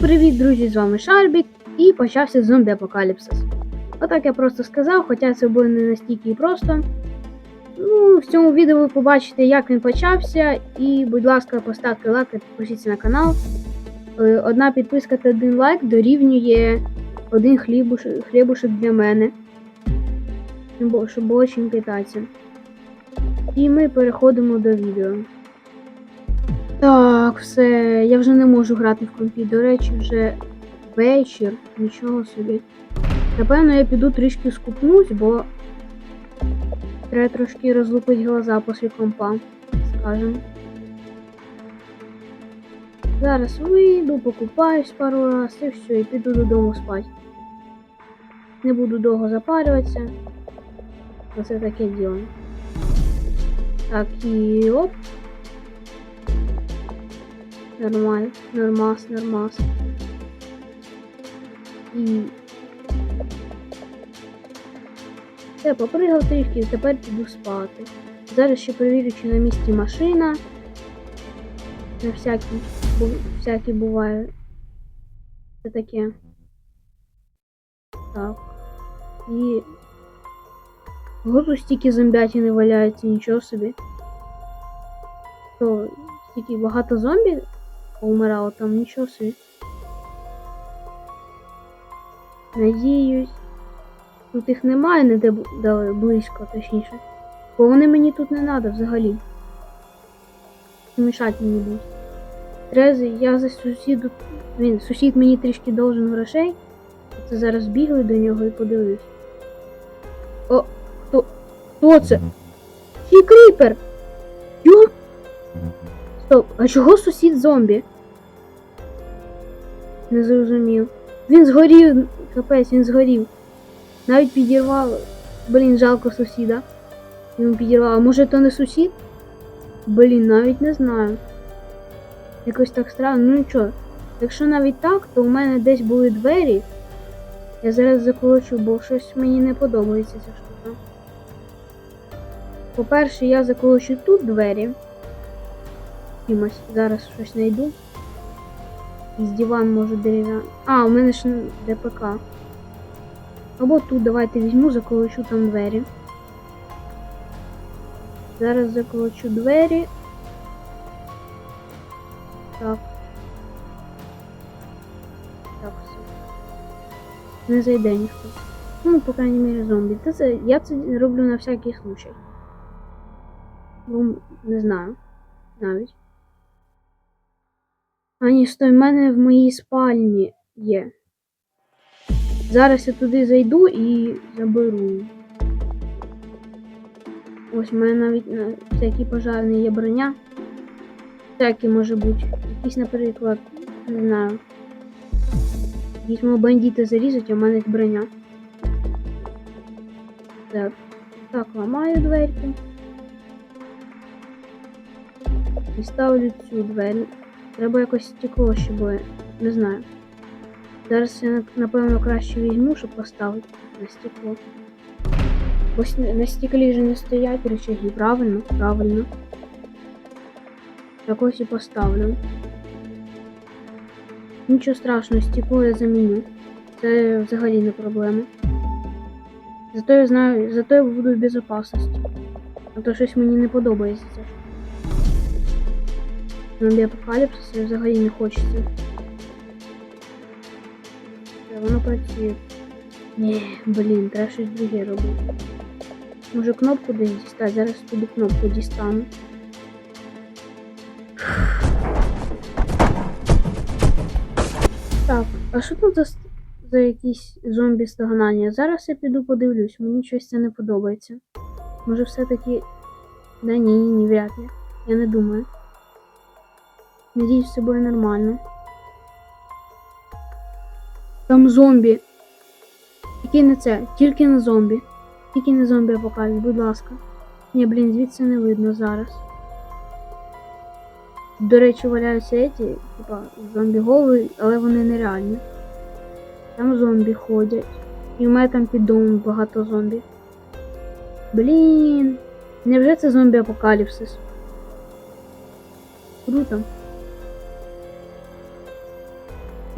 привіт, друзі! З вами Шарбік і почався зомбі апокаліпсис. Отак я просто сказав, хоча це було не настільки і просто. Ну, в цьому відео ви побачите, як він почався. І, будь ласка, поставте лайк та підпишіться на канал. Е, Одна підписка та один лайк дорівнює один хлібушек, хлібушек для мене. Щоб було чим питатися. І ми переходимо до відео. Так, все, я вже не можу грати в компі. До речі, вже вечір, нічого собі. Напевно, я піду трішки скупнусь, бо треба трошки розлупити глаза після компа, скажем. Зараз вийду, покупаюсь пару раз і все, і піду додому спати. Не буду довго запарюватися. Оце таке діло. Так, і оп. Нормально, нормас, нормас. І. Все, попригав трішки, тепер піду спати. Зараз ще перевірю, чи на місці машина. На всякий, бу, всякий буває. Це таке. Так. І. Ого, тут стільки зомбятини валяється, нічого собі. То стільки багато зомбі поумирало там, нічого собі. Надіюсь. Тут їх немає не де, близько, точніше. Бо вони мені тут не треба взагалі. Мішати мені будуть. Трези, я за сусіду. Він, сусід мені трішки должен грошей. Це зараз бігаю до нього і подивлюсь. О, хто? Хто це? Чий кріпер? Йо? Стоп, а чого сусід зомбі? Не зрозумів. Він згорів, капець, він згорів. Навіть підірвав. Блін, жалко сусіда. Йому підірвав. А може то не сусід? Блін, навіть не знаю. Якось так странно. Ну нічого. Якщо навіть так, то у мене десь були двері. Я зараз заколочу, бо щось мені не подобається ця штука. По-перше, я заколочу тут двері. Чимось. Зараз щось знайду. З диван може дерев'яний. А, у мене ж ДПК. Або тут давайте візьму, заколочу там двері. Зараз заколочу двері. Так. Так, все. Не зайде ніхто. Ну, по крайній мірі, зомбі. Та це, я це роблю на всякий случай. Ну, не знаю. Навіть. А ні, стой, в мене в моїй спальні є. Зараз я туди зайду і заберу. Ось в мене навіть на всякий пожарний є броня. Всякі може бути. Якісь, наприклад, не знаю. Якісь мого бандити зарізать, а в мене броня. Так. Так, ламаю дверки. І ставлю цю двері. Треба якось стекло, щоб. Не знаю. Зараз я напевно краще візьму, щоб поставити на стекло. Ось на стеклі же не стоять рычаги, правильно? Правильно. Так ось і поставлю. Нічого страшного, стекло я заміню. Це взагалі не проблема. Зато я знаю, зато я буду в безопасності. А то щось мені не подобається. Зомбі апокаліпсис взагалі не хочеться. Та воно працює. Ні, блін, треба щось друге робити. Може кнопку десь дістати? Зараз туди кнопку дістану. Так, а що тут за, за якісь зомбі стагнання? Зараз я піду подивлюсь, мені щось це не подобається. Може все-таки. Да ні, ні, ні, вряд ли. Я не думаю. Надіюсь, все буде нормально. Там зомбі. Тільки не це, тільки не зомбі. Тільки не зомбі апокаліпс, будь ласка. Ні, блін, звідси не видно зараз. До речі, валяються еті, типа зомбі голови, але вони нереальні. Там зомбі ходять. І в мене там під домом багато зомбі. Блін. Невже це зомбі апокаліпсис? Круто.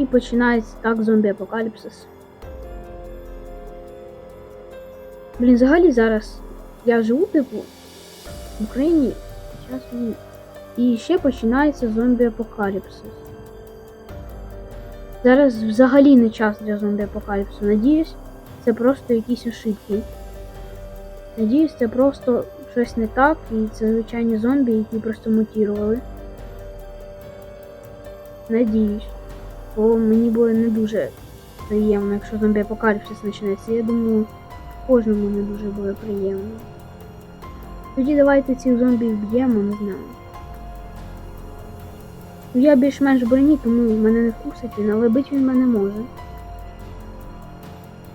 І починається так зомбі-апокаліпсис. Блін, взагалі зараз я живу, типу, в Україні час війни. І ще починається зомбі-апокаліпсис. Зараз взагалі не час для зомбі-апокаліпсису. Надіюсь, це просто якісь ошибки. Надіюсь, це просто щось не так, і це звичайні зомбі, які просто мутірували. Надіюсь. Бо мені буде не дуже приємно, якщо зомбі-апокаліпсис почнеться. Я думаю, кожному не дуже буде приємно. Тоді давайте цих зомбі вб'ємо, не знаю. Ну, Я більш-менш броні, тому мене не вкусить він, але бить він мене може.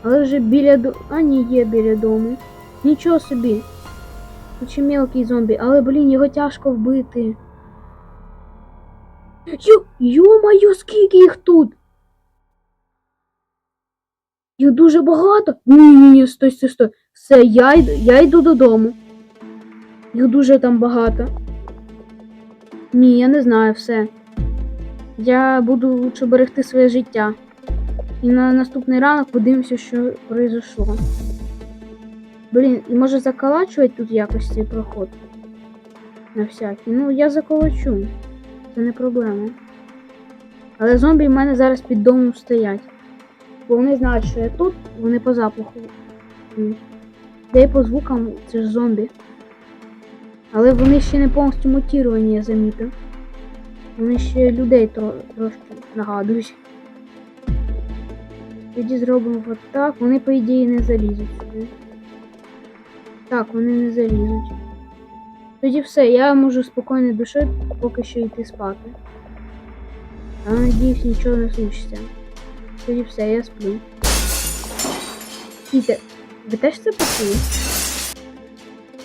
Але вже біля до. А ні, є біля дому. Нічого собі. Тут ще мелкий зомбі, але блін, його тяжко вбити. Йо, йо-моє, скільки їх тут? Їх дуже багато. Ні, ні, ні, стой, стой, стой. Все, я йду, я йду додому. Їх дуже там багато. Ні, я не знаю все. Я буду лучше берегти своє життя. І на наступний ранок подивимося, що произошло. Блін, і може заколачувати тут якось проход? На всякий. Ну, я заколочу. Це не проблема. Але зомбі в мене зараз під домом стоять. Бо вони знають, що я тут, вони по запаху. Та й по звукам це ж зомбі. Але вони ще не повністю мутіровані, я замітив. Вони ще людей тро- трошки нагадують. Тоді зробимо от так. Вони, по ідеї, не залізуть сюди. Так, вони не залізуть. Тоді все, я можу спокійно душою поки що йти спати. Але надіюсь, нічого не случиться. Тоді все, я сплю. Стійте, ви теж це почули?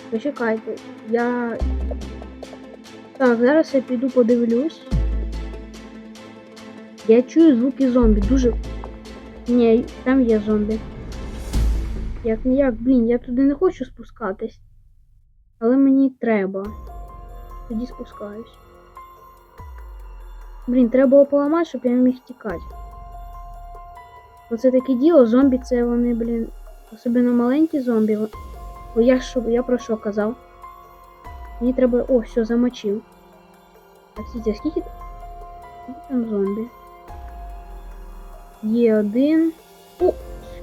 Почекайте, я. Так, зараз я піду подивлюсь. Я чую звуки зомбі. Дуже. Ні, там є зомбі. Як не як, блін, я туди не хочу спускатись. Але мені треба. Тоді спускаюсь. Блін, треба було поламати, щоб я міг тікати. Оце таке діло, зомбі це вони, блін, особливо маленькі зомбі. Бо я що, я про що казав? Мені треба. О, все, замочив. А скільки скільки там зомбі? Є один. О,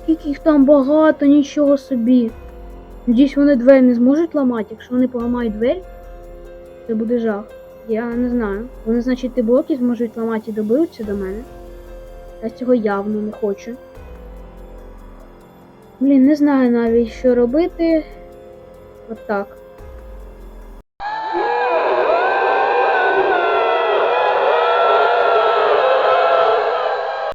скільки їх там багато, нічого собі. Надіюсь, вони двері не зможуть ламати. Якщо вони поламають двері, це буде жах. Я не знаю. Вони, значить, ті блоки зможуть ламати і доберуться до мене. Я цього явно не хочу. Блін, не знаю навіть, що робити. От так.